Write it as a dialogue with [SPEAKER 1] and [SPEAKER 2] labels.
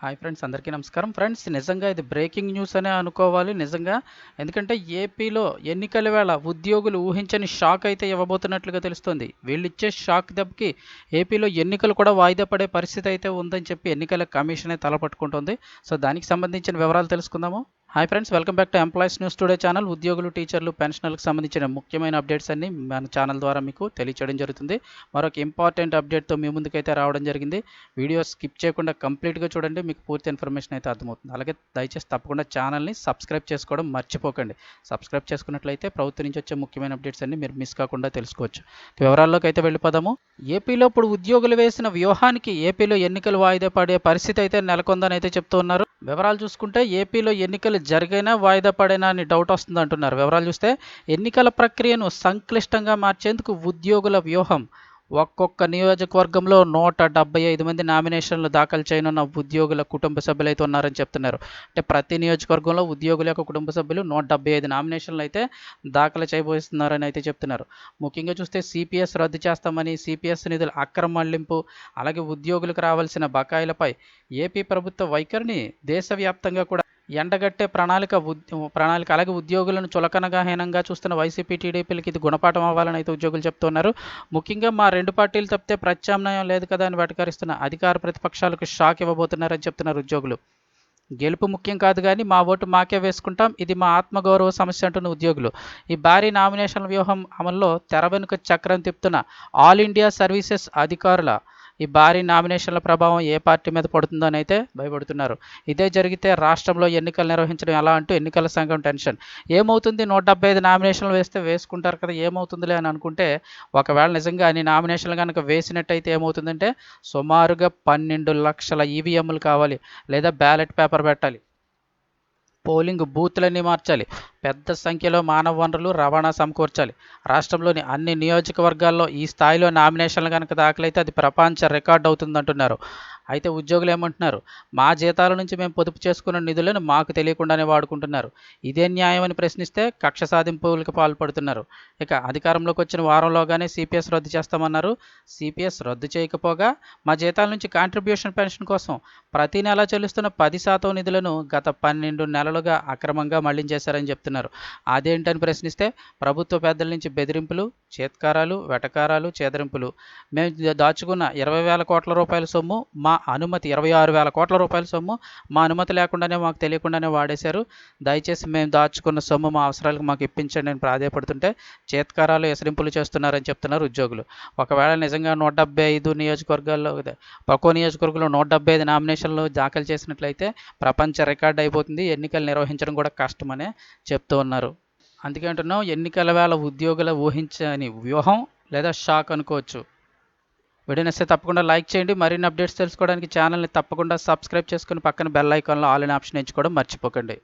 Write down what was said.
[SPEAKER 1] Hi friends అందరికీ నమస్కారం. Friends నిజంగా ఇది బ్రేకింగ్ న్యూస్ అనే అనుకోవాలి నిజంగా. ఎందుకంటే ఏపీలో ఎన్నికల వేళ ఉద్యోగులు ఊహించని షాక్ అయితే ఇవ్వబోతున్నట్లుగా తెలుస్తుంది. వీళ్ళిచ్చే షాక్ దెబ్బకి ఏపీలో ఎన్నికలు కూడా వాయిదా పడే పరిస్థితి అయితే ఉందని చెప్పి ఎన్నికల కమిషనే తలపట్టుకుంటుంది. సో దానికి సంబంధించిన వివరాలు తెలుసుకుందాము. Hi friends welcome back to employees news today channel ఉద్యోగులు టీచర్లు పెన్షనర్లకు సంబంధించిన ముఖ్యమైన అప్డేట్స్ అన్ని మన ఛానల్ ద్వారా మీకు తెలియచేయడం జరుగుతుంది. మరొక ఇంపార్టెంట్ అప్డేట్తో మీ ముందుకైతే రావడం జరిగింది. వీడియో స్కిప్ చేయకుండా కంప్లీట్గా చూడండి మీకు పూర్తి ఇన్ఫర్మేషన్ అయితే అర్థమవుతుంది. అలాగే దయచేసి తప్పకుండా ఛానల్ని సబ్స్క్రైబ్ చేసుకోవడం మర్చిపోకండి. సబ్స్క్రైబ్ చేసుకున్నట్లయితే ప్రభుత్వం నుంచి వచ్చే ముఖ్యమైన అప్డేట్స్ అన్ని మీరు మిస్ కాకుండా తెలుసుకోవచ్చు. వివరాల్లోకి అయితే వెళ్ళిపోదాము. ఏపీలో ఇప్పుడు ఉద్యోగులు వేసిన వ్యూహానికి ఏపీలో ఎన్నికలు వాయిదా పడే పరిస్థితి అయితే నెలకొందని అయితే చెప్తూ ఉన్నారు. వివరాలు చూసుకుంటే ఏపీలో ఎన్నికలు జరిగినా వాయిదా పడేనా అని డౌట్ వస్తుంది అంటున్నారు. వివరాలు చూస్తే ఎన్నికల ప్రక్రియను సంక్లిష్టంగా మార్చేందుకు ఉద్యోగుల వ్యూహం. ఒక్కొక్క నియోజకవర్గంలో నూట డెబ్బై ఐదు మంది నామినేషన్లు దాఖలు చేయనున్న ఉద్యోగుల కుటుంబ సభ్యులు అయితే ఉన్నారని చెప్తున్నారు. అంటే ప్రతి నియోజకవర్గంలో ఉద్యోగుల యొక్క కుటుంబ సభ్యులు నూట డెబ్బై ఐదు నామినేషన్లు అయితే దాఖలు చేయబోతున్నారని అయితే చెప్తున్నారు. ముఖ్యంగా చూస్తే సిపిఎస్ రద్దు చేస్తామని సిపిఎస్ నిధుల అక్రమ మళ్ళింపు అలాగే ఉద్యోగులకు రావాల్సిన బకాయిలపై ఏపీ ప్రభుత్వ వైఖరిని దేశవ్యాప్తంగా కూడా ఎండగట్టే ప్రణాళిక ప్రణాళిక అలాగే ఉద్యోగులను చులకనగా హీనంగా చూస్తున్న వైసీపీ టీడీపీలకి ఇది గుణపాఠం అవ్వాలని అయితే ఉద్యోగులు చెప్తున్నారు. ముఖ్యంగా మా రెండు పార్టీలు తప్పితే ప్రత్యామ్నాయం లేదు కదా అని వెటకరిస్తున్న అధికార ప్రతిపక్షాలకు షాక్ ఇవ్వబోతున్నారని చెప్తున్నారు ఉద్యోగులు. గెలుపు ముఖ్యం కాదు కానీ మా ఓటు మాకే వేసుకుంటాం. ఇది మా ఆత్మగౌరవ సమస్య అంటున్న ఉద్యోగులు. ఈ భారీ నామినేషన్ల వ్యూహం అమల్లో తెర వెనుక చక్రం తిప్పుతున్న ఆల్ ఇండియా సర్వీసెస్ అధికారుల ఈ భారీ నామినేషన్ల ప్రభావం ఏ పార్టీ మీద పడుతుందని అయితే భయపడుతున్నారు. ఇదే జరిగితే రాష్ట్రంలో ఎన్నికలు నిర్వహించడం ఎలా అంటూ ఎన్నికల సంఘం టెన్షన్. ఏమవుతుంది? నూట డెబ్బై ఐదు నామినేషన్లు వేస్తే వేసుకుంటారు కదా ఏమవుతుందిలే అని అనుకుంటే ఒకవేళ నిజంగా అన్ని నామినేషన్లు కనుక వేసినట్టయితే ఏమవుతుందంటే సుమారుగా పన్నెండు లక్షల ఈవీఎంలు కావాలి లేదా బ్యాలెట్ పేపర్ పెట్టాలి. పోలింగ్ బూత్లన్నీ మార్చాలి. పెద్ద సంఖ్యలో మానవ వనరులు రవాణా సమకూర్చాలి. రాష్ట్రంలోని అన్ని నియోజకవర్గాల్లో ఈ స్థాయిలో నామినేషన్లు కనుక దాఖలైతే అది ప్రపంచ రికార్డ్ అవుతుందంటున్నారు. అయితే ఉద్యోగులు ఏమంటున్నారు? మా జీతాల నుంచి మేము పొదుపు చేసుకున్న నిధులను మాకు తెలియకుండానే వాడుకుంటున్నారు. ఇదే న్యాయమని ప్రశ్నిస్తే కక్ష సాధింపులకు పాల్పడుతున్నారు. ఇక అధికారంలోకి వచ్చిన వారంలోగానే సిపిఎస్ రద్దు చేస్తామన్నారు. సిపిఎస్ రద్దు చేయకపోగా మా జీతాల నుంచి కాంట్రిబ్యూషన్ పెన్షన్ కోసం ప్రతి నెల చెల్లిస్తున్న పది శాతం నిధులను గత పన్నెండు నెలలుగా అక్రమంగా మళ్ళించేశారని చెప్తున్నారు. అదేంటని ప్రశ్నిస్తే ప్రభుత్వ పెద్దల నుంచి బెదిరింపులు చేత్కారాలు వెటకారాలు చేదరింపులు. మేము దాచుకున్న ఇరవై వేల కోట్ల రూపాయల సొమ్ము మా అనుమతి ఇరవై ఆరు వేల కోట్ల రూపాయల సొమ్ము మా అనుమతి లేకుండానే మాకు తెలియకుండానే వాడేశారు. దయచేసి మేము దాచుకున్న సొమ్ము మా అవసరాలకు మాకు ఇప్పించండి అని ప్రాధాయపడుతుంటే చేత్కారాలు ఎసరింపులు చేస్తున్నారని చెప్తున్నారు ఉద్యోగులు. ఒకవేళ నిజంగా నూట డెబ్బై ఐదు నియోజకవర్గాల్లో ఒక్కో నియోజకవర్గంలో నూట డెబ్బై ఐదు నామినేషన్లు దాఖలు చేసినట్లయితే ప్రపంచ రికార్డు అయిపోతుంది. ఎన్నికలు నిర్వహించడం కూడా కష్టమనే చెప్తూ ఉన్నారు. అందుకే అంటున్నాం ఎన్నికల వేళ ఉద్యోగుల ఊహించని వ్యూహం లేదా షాక్ అనుకోవచ్చు. వీడియో నచ్చితే తప్పకుండా లైక్ చేయండి. మరిన్ని అప్డేట్స్ తెలుసుకోవడానికి ఛానల్ని తప్పకుండా సబ్స్క్రైబ్ చేసుకుని పక్కన బెల్ ఐకాన్లో ఆల్ ఇన్ ఆప్షన్ ఎంచుకోవడం మర్చిపోకండి.